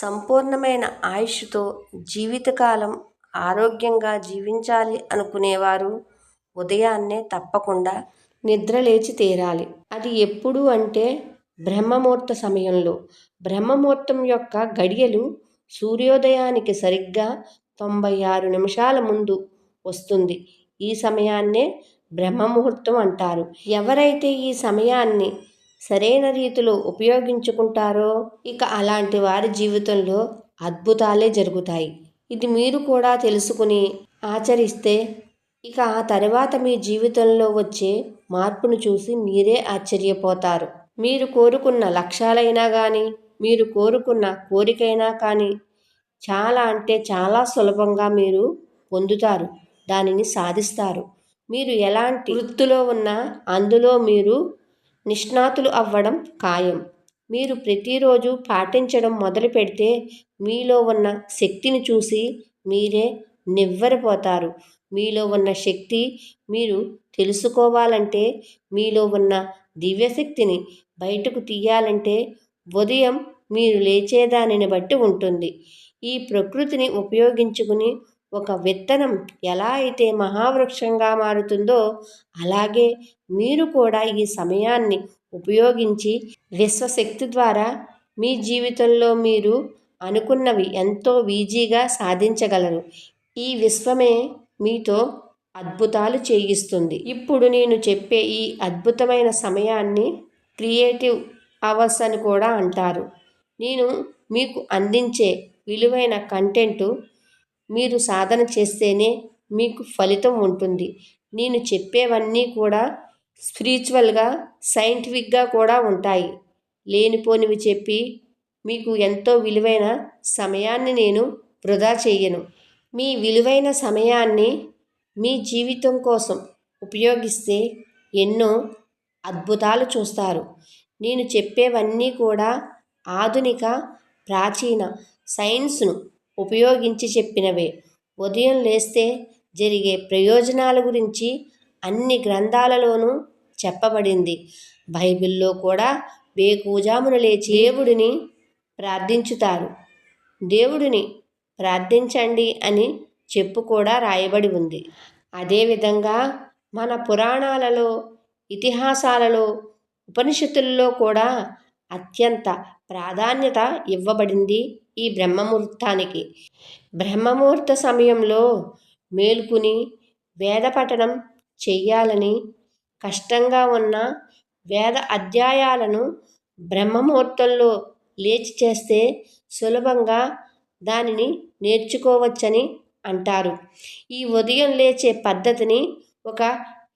సంపూర్ణమైన ఆయుష్తో జీవితకాలం ఆరోగ్యంగా జీవించాలి అనుకునేవారు ఉదయాన్నే తప్పకుండా నిద్రలేచి తీరాలి. అది ఎప్పుడు అంటే బ్రహ్మముహూర్త సమయంలో. బ్రహ్మముహూర్తం యొక్క గడియలు సూర్యోదయానికి సరిగ్గా తొంభై ఆరు నిమిషాల ముందు వస్తుంది. ఈ సమయాన్నే బ్రహ్మముహూర్తం అంటారు. ఎవరైతే ఈ సమయాన్ని సరైన రీతిలో ఉపయోగించుకుంటారో ఇక అలాంటి వారి జీవితంలో అద్భుతాలే జరుగుతాయి. ఇది మీరు కూడా తెలుసుకుని ఆచరిస్తే ఇక ఆ తర్వాత మీ జీవితంలో వచ్చే మార్పును చూసి మీరే ఆశ్చర్యపోతారు. మీరు కోరుకున్న లక్ష్యాలైనా కానీ మీరు కోరుకున్న కోరికైనా కానీ చాలా అంటే చాలా సులభంగా మీరు పొందుతారు దానిని సాధిస్తారు. మీరు ఎలాంటి వృత్తిలో ఉన్నా అందులో మీరు నిష్ణాతులు అవ్వడం ఖాయం. మీరు ప్రతిరోజు పాటించడం మొదలు పెడితే మీలో ఉన్న శక్తిని చూసి మీరే నివ్వెరపోతారు. మీలో ఉన్న శక్తి మీరు తెలుసుకోవాలంటే మీలో ఉన్న దివ్యశక్తిని బయటకు తీయాలంటే ఉదయం మీరు లేచేదానిని బట్టి ఉంటుంది. ఈ ప్రకృతిని ఉపయోగించుకుని ఒక విత్తనం ఎలా అయితే మహావృక్షంగా మారుతుందో అలాగే మీరు కూడా ఈ సమయాన్ని ఉపయోగించి విశ్వశక్తి ద్వారా మీ జీవితంలో మీరు అనుకున్నవి ఎంతో ఈజీగా సాధించగలరు. ఈ విశ్వమే మీతో అద్భుతాలు చేయిస్తుంది. ఇప్పుడు నేను చెప్పే ఈ అద్భుతమైన సమయాన్ని క్రియేటివ్ అవర్స్ అని కూడా అంటారు. నేను మీకు అందించే విలువైన కంటెంటు మీరు సాధన చేస్తేనే మీకు ఫలితం ఉంటుంది. నేను చెప్పేవన్నీ కూడా స్పిరిచువల్గా సైంటిఫిక్గా కూడా ఉంటాయి. లేనిపోనివి చెప్పి మీకు ఎంతో విలువైన సమయాన్ని నేను వృధా చేయను. మీ విలువైన సమయాన్ని మీ జీవితం కోసం ఉపయోగిస్తే ఎన్నో అద్భుతాలు చూస్తారు. నేను చెప్పేవన్నీ కూడా ఆధునిక ప్రాచీన సైన్స్ను ఉపయోగించి చెప్పినవే. ఉదయం లేస్తే జరిగే ప్రయోజనాల గురించి అన్ని గ్రంథాలలోనూ చెప్పబడింది. బైబిల్లో కూడా వేకువజామున లేచి దేవుడిని ప్రార్థించుతారు. దేవుడిని ప్రార్థించండి అని చెప్పు కూడా రాయబడి ఉంది. అదేవిధంగా మన పురాణాలలో ఇతిహాసాలలో ఉపనిషత్తుల్లో కూడా అత్యంత ప్రాధాన్యత ఇవ్వబడింది ఈ బ్రహ్మముహూర్తానికి. బ్రహ్మముహూర్త సమయంలో మేల్కుని వేద పఠనం చెయ్యాలని కష్టంగా ఉన్న వేద అధ్యాయాలను బ్రహ్మముహూర్తంలో లేచి చేస్తే సులభంగా దానిని నేర్చుకోవచ్చని అంటారు. ఈ ఉదయం లేచే పద్ధతిని ఒక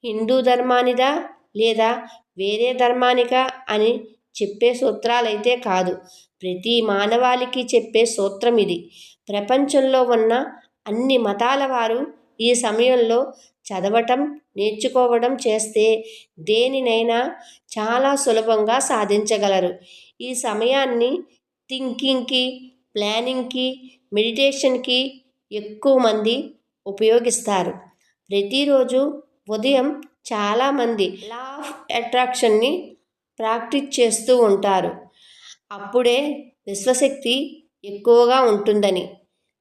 హిందూ ధర్మానిదా లేదా వేరే ధర్మానికా అని చెప్పే సూత్రాలైతే కాదు. ప్రతి మానవాళికి చెప్పే సూత్రం ఇది. ప్రపంచంలో ఉన్న అన్ని మతాల వారు ఈ సమయంలో చదవటం నేర్చుకోవడం చేస్తే దేనినైనా చాలా సులభంగా సాధించగలరు. ఈ సమయాన్ని థింకింగ్కి ప్లానింగ్కి మెడిటేషన్కి ఎక్కువ మంది ఉపయోగిస్తారు. ప్రతిరోజు ఉదయం చాలామంది లా ఆఫ్ అట్రాక్షన్ని ప్రాక్టీస్ చేస్తూ ఉంటారు. అప్పుడే విశ్వశక్తి ఎక్కువగా ఉంటుందని.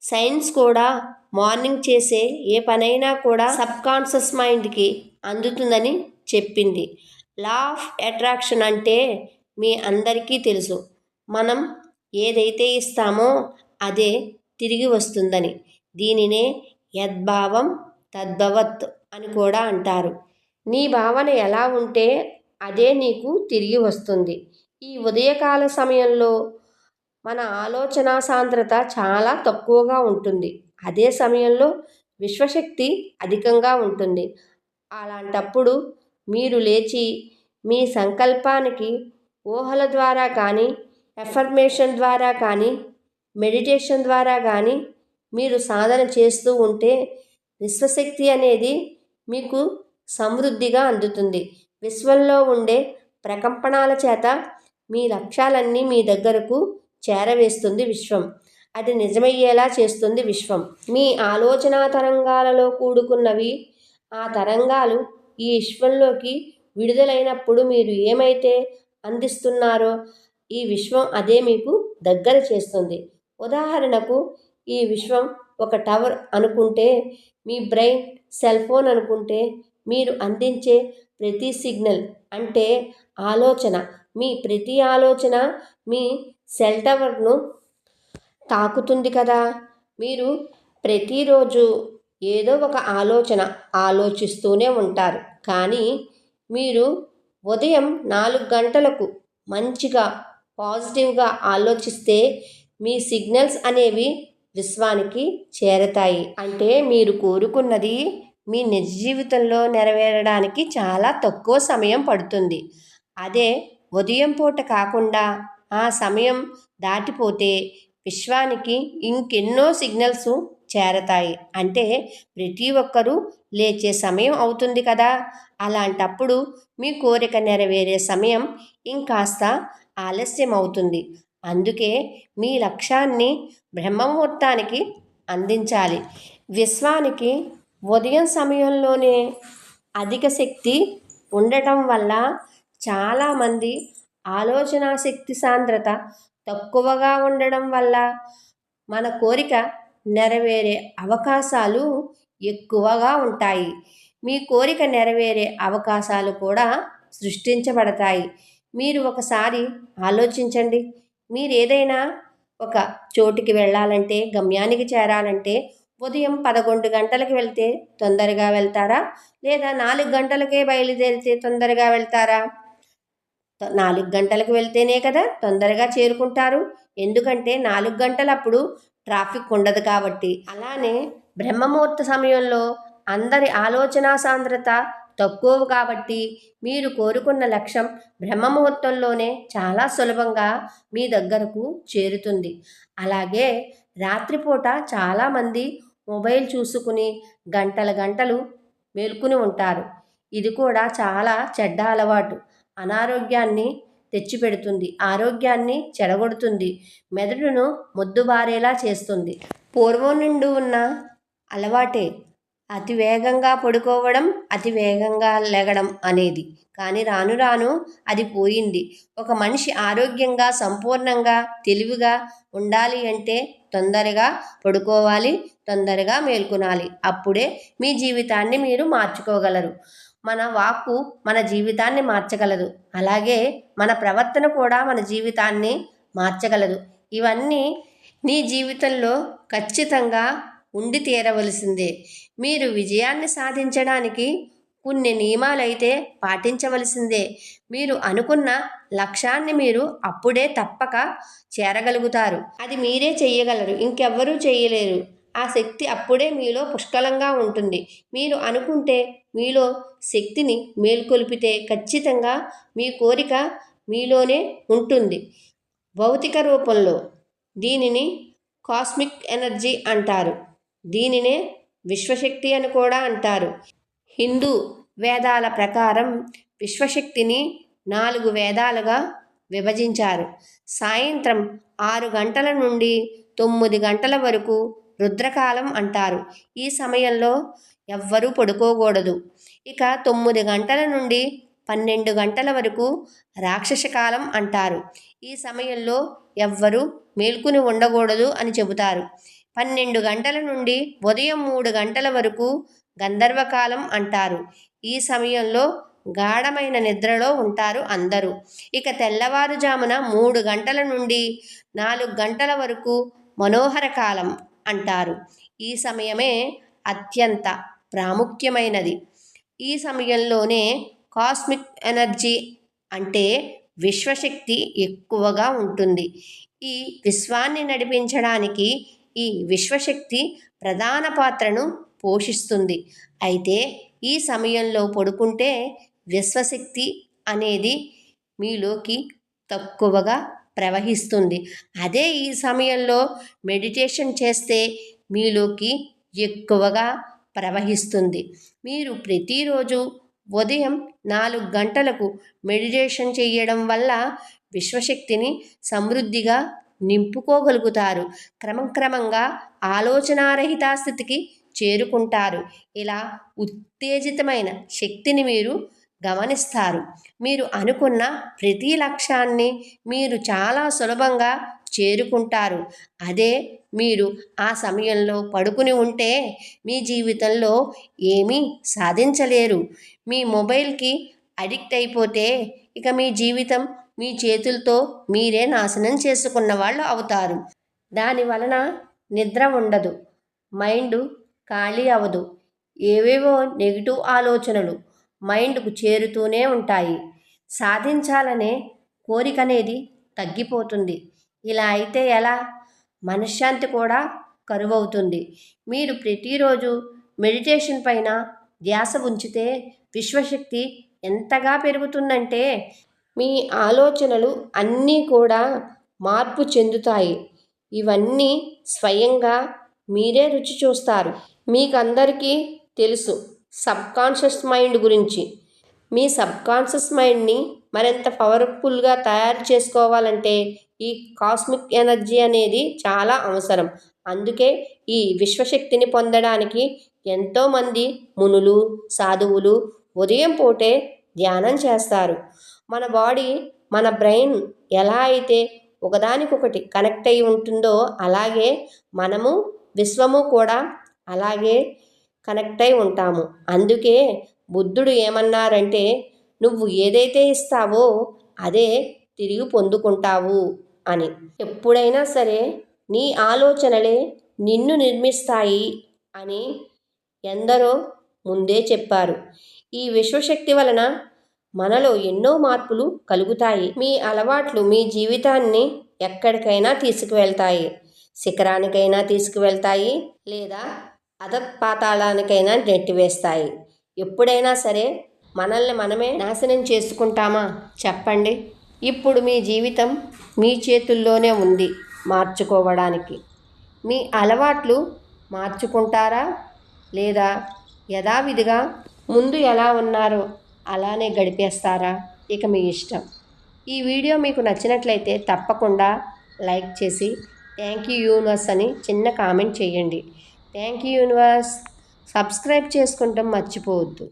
సైన్స్ కూడా మార్నింగ్ చేసే ఏ పనైనా కూడా సబ్కాన్షియస్ మైండ్కి అందుతుందని చెప్పింది. లా ఆఫ్ అట్రాక్షన్ అంటే మీ అందరికీ తెలుసు. మనం ఏదైతే ఇస్తామో అదే తిరిగి వస్తుందని. దీనినే యద్భావం తద్భవత్ అని కూడా అంటారు. నీ భావన ఎలా ఉంటే అదే నీకు తిరిగి వస్తుంది. ఈ ఉదయకాల సమయంలో మన ఆలోచన సాంద్రత చాలా తక్కువగా ఉంటుంది. అదే సమయంలో విశ్వశక్తి అధికంగా ఉంటుంది. అలాంటప్పుడు మీరు లేచి మీ సంకల్పానికి ఊహల ద్వారా కానీ ఎఫర్మేషన్ ద్వారా కానీ మెడిటేషన్ ద్వారా కానీ మీరు సాధన చేస్తూ ఉంటే విశ్వశక్తి అనేది మీకు సమృద్ధిగా అందుతుంది. విశ్వంలో ఉండే ప్రకంపనాల చేత మీ లక్ష్యాలన్నీ మీ దగ్గరకు చేరవేస్తుంది విశ్వం. అది నిజమయ్యేలా చేస్తుంది విశ్వం. మీ ఆలోచన తరంగాలలో కూడుకున్నవి ఆ తరంగాలు ఈ విశ్వంలోకి విడుదలైనప్పుడు మీరు ఏమైతే అందిస్తున్నారో ఈ విశ్వం అదే మీకు దగ్గర చేస్తుంది. ఉదాహరణకు ఈ విశ్వం ఒక టవర్ అనుకుంటే మీ బ్రెయిన్ సెల్ ఫోన్ అనుకుంటే మీరు అందించే ప్రతి సిగ్నల్ అంటే ఆలోచన. మీ ప్రతి ఆలోచన మీ సెల్ టవర్ను తాకుతుంది కదా. మీరు ప్రతిరోజు ఏదో ఒక ఆలోచన ఆలోచిస్తూనే ఉంటారు. కానీ మీరు ఉదయం నాలుగు గంటలకు మంచిగా పాజిటివ్గా ఆలోచిస్తే మీ సిగ్నల్స్ అనేవి విశ్వానికి చేరతాయి. అంటే మీరు కోరుకున్నది మీ నిజ జీవితంలో నెరవేరడానికి చాలా తక్కువ సమయం పడుతుంది. అదే ఉదయం పూట కాకుండా ఆ సమయం దాటిపోతే విశ్వానికి ఇంకెన్నో సిగ్నల్స్ చేరతాయి. అంటే ప్రతి ఒక్కరూ లేచే సమయం అవుతుంది కదా! అలాంటప్పుడు మీ కోరిక నెరవేరే సమయం ఇంకాస్త ఆలస్యం అవుతుంది అందుకే మీ లక్ష్యాన్ని బ్రహ్మముహూర్తానికి అందించాలి. విశ్వానికి ఉదయం సమయంలోనే అధిక శక్తి ఉండటం వల్ల చాలామంది ఆలోచన శక్తి సాంద్రత తక్కువగా ఉండడం వల్ల మన కోరిక నెరవేరే అవకాశాలు ఎక్కువగా ఉంటాయి. మీ కోరిక నెరవేరే అవకాశాలు కూడా సృష్టించబడతాయి. మీరు ఒకసారి ఆలోచించండి. మీరు ఏదైనా ఒక చోటికి వెళ్ళాలంటే గమ్యానికి చేరాలంటే ఉదయం పదకొండు గంటలకు వెళ్తే తొందరగా వెళ్తారా? లేదా నాలుగు గంటలకే బయలుదేరితే తొందరగా వెళ్తారా? నాలుగు గంటలకు వెళ్తేనే కదా తొందరగా చేరుకుంటారు. ఎందుకంటే నాలుగు గంటలప్పుడు ట్రాఫిక్ ఉండదు కాబట్టి. అలానే బ్రహ్మముహూర్త సమయంలో అందరి ఆలోచన సాంద్రత తక్కువ కాబట్టి మీరు కోరుకున్న లక్ష్యం బ్రహ్మముహూర్తంలోనే చాలా సులభంగా మీ దగ్గరకు చేరుతుంది. అలాగే రాత్రిపూట చాలామంది మొబైల్ చూసుకుని గంటల గంటలు మేల్కొని ఉంటారు. ఇది కూడా చాలా చెడ్డ అలవాటు. అనారోగ్యాన్ని తెచ్చిపెడుతుంది. ఆరోగ్యాన్ని చెడగొడుతుంది. మెదడును మొద్దుబారేలా చేస్తుంది. పూర్వం నుండి ఉన్న అలవాటే. అతి వేగంగా పడుకోవడం అతి వేగంగా లెగడం అనేది. కానీ రాను రాను అది పోయింది. ఒక మనిషి ఆరోగ్యంగా సంపూర్ణంగా తెలివిగా ఉండాలి అంటే తొందరగా పడుకోవాలి తొందరగా మేల్కొనాలి. అప్పుడే మీ జీవితాన్ని మీరు మార్చుకోగలరు. మన వాక్కు మన జీవితాన్ని మార్చగలదు. అలాగే మన ప్రవర్తన కూడా మన జీవితాన్ని మార్చగలదు. ఇవన్నీ నీ జీవితంలో ఖచ్చితంగా ఉండి తీరవలసిందే. మీరు విజయాన్ని సాధించడానికి కొన్ని నియమాలైతే పాటించవలసిందే. మీరు అనుకున్న లక్ష్యాన్ని మీరు అప్పుడే తప్పక చేరగలుగుతారు. అది మీరే చేయగలరు ఇంకెవ్వరూ చేయలేరు ఆ శక్తి అప్పుడే మీలో పుష్కలంగా ఉంటుంది. మీరు అనుకుంటే మీలో శక్తిని మేల్కొల్పితే ఖచ్చితంగా మీ కోరిక మీలోనే ఉంటుంది. భౌతిక రూపంలో దీనిని కాస్మిక్ ఎనర్జీ అంటారు. దీనినే విశ్వశక్తి అని కూడా అంటారు. హిందూ వేదాల ప్రకారం విశ్వశక్తిని నాలుగు వేదాలుగా విభజించారు. సాయంత్రం ఆరు గంటల నుండి తొమ్మిది గంటల వరకు రుద్రకాలం అంటారు. ఈ సమయంలో ఎవ్వరూ పడుకోకూడదు. ఇక తొమ్మిది గంటల నుండి పన్నెండు గంటల వరకు రాక్షస కాలం అంటారు. ఈ సమయంలో ఎవ్వరూ మేల్కొని ఉండకూడదు అని చెబుతారు. పన్నెండు గంటల నుండి ఉదయం మూడు గంటల వరకు గంధర్వకాలం అంటారు. ఈ సమయంలో గాఢమైన నిద్రలో ఉంటారు అందరూ. ఇక తెల్లవారుజామున మూడు గంటల నుండి నాలుగు గంటల వరకు మనోహర కాలం అంటారు. ఈ సమయమే అత్యంత ప్రాముఖ్యమైనది. ఈ సమయంలోనే కాస్మిక్ ఎనర్జీ అంటే విశ్వశక్తి ఎక్కువగా ఉంటుంది. ఈ విశ్వాన్ని నడిపించడానికి ఈ విశ్వశక్తి ప్రధాన పాత్రను పోషిస్తుంది. అయితే ఈ సమయంలో పడుకుంటే విశ్వశక్తి అనేది మీలోకి తక్కువగా ప్రవహిస్తుంది. అదే ఈ సమయంలో మెడిటేషన్ చేస్తే మీలోకి ఎక్కువగా ప్రవహిస్తుంది. మీరు ప్రతిరోజు ఉదయం నాలుగు గంటలకు మెడిటేషన్ చేయడం వల్ల విశ్వశక్తిని సమృద్ధిగా నింపుకోగలుగుతారు. క్రమక్రమంగా ఆలోచనారహిత స్థితికి చేరుకుంటారు. ఇలా ఉత్తేజితమైన శక్తిని మీరు గమనిస్తారు. మీరు అనుకున్న ప్రతి లక్ష్యాన్ని మీరు చాలా సులభంగా చేరుకుంటారు. అదే మీరు ఆ సమయంలో పడుకుని ఉంటే మీ జీవితంలో ఏమీ సాధించలేరు. మీ మొబైల్కి అడిక్ట్ అయిపోతే ఇక మీ జీవితం మీ చేతులతో మీరే నాశనం చేసుకున్న వాళ్ళు అవుతారు. దాని వలన నిద్ర ఉండదు మైండ్ ఖాళీ అవ్వదు. ఏవేవో నెగిటివ్ ఆలోచనలు మైండ్కు చేరుతూనే ఉంటాయి. సాధించాలనే కోరిక అనేది తగ్గిపోతుంది. ఇలా అయితే ఎలా? మనశ్శాంతి కూడా కరువవుతుంది. మీరు ప్రతిరోజు మెడిటేషన్ పైన ధ్యాస ఉంచితే విశ్వశక్తి ఎంతగా పెరుగుతుందంటే మీ ఆలోచనలు అన్నీ కూడా మార్పు చెందుతాయి. ఇవన్నీ స్వయంగా మీరే రుచి చూస్తారు. మీకందరికీ తెలుసు సబ్కాన్షియస్ మైండ్ గురించి. మీ సబ్కాన్షియస్ మైండ్ని మరింత పవర్ఫుల్గా తయారు చేసుకోవాలంటే ఈ కాస్మిక్ ఎనర్జీ అనేది చాలా అవసరం. అందుకే ఈ విశ్వశక్తిని పొందడానికి ఎంతోమంది మునులు సాధువులు ఉదయం పూటే ధ్యానం చేస్తారు. మన బాడీ మన బ్రెయిన్ ఎలా అయితే ఒకదానికొకటి కనెక్ట్ అయి ఉంటుందో అలాగే మనము విశ్వము కూడా అలాగే కనెక్ట్ అయి ఉంటాము. అందుకే బుద్ధుడు ఏమన్నారంటే నువ్వు ఏదైతే ఇస్తావో అదే తిరిగి పొందుకుంటావు అని. ఎప్పుడైనా సరే నీ ఆలోచనలే నిన్ను నిర్మిస్తాయి అని ఎందరో ముందే చెప్పారు. ఈ విశ్వశక్తి వలన మనలో ఎన్నో మార్పులు కలుగుతాయి. మీ అలవాట్లు మీ జీవితాన్ని ఎక్కడికైనా తీసుకువెళ్తాయి. శిఖరానికైనా తీసుకువెళ్తాయి లేదా అధపాతాళానికైనా నెట్టివేస్తాయి. ఎప్పుడైనా సరే మనల్ని మనమే నాశనం చేసుకుంటామా? చెప్పండి. ఇప్పుడు మీ జీవితం మీ చేతుల్లోనే ఉంది మార్చుకోవడానికి. మీ అలవాట్లు మార్చుకుంటారా? లేదా యథావిధిగా ముందు ఎలా ఉన్నారో? అలానే గడిపేస్తారా? ఇక మీ ఇష్టం. ఈ వీడియో మీకు నచ్చినట్లయితే తప్పకుండా లైక్ చేసి థ్యాంక్ యూ యూనివర్స్ అని చిన్న కామెంట్ చేయండి. Thank you universe. సబ్స్క్రైబ్ చేసుకుంటాం మర్చిపోవద్దు.